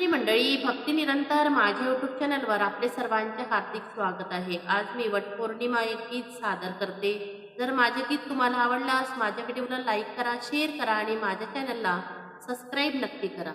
श्री मंडळी भक्ती निरंतर माझ्या यूट्यूब चॅनलवर आपले सर्वांचे हार्दिक स्वागत आहे. आज मी वटपौर्णिमा एक गीत सादर करते. जर माझे गीत तुम्हाला आवडल्यास माझ्या व्हिडिओला लाईक करा शेअर करा आणि माझ्या चॅनलला सबस्क्राईब नक्की करा.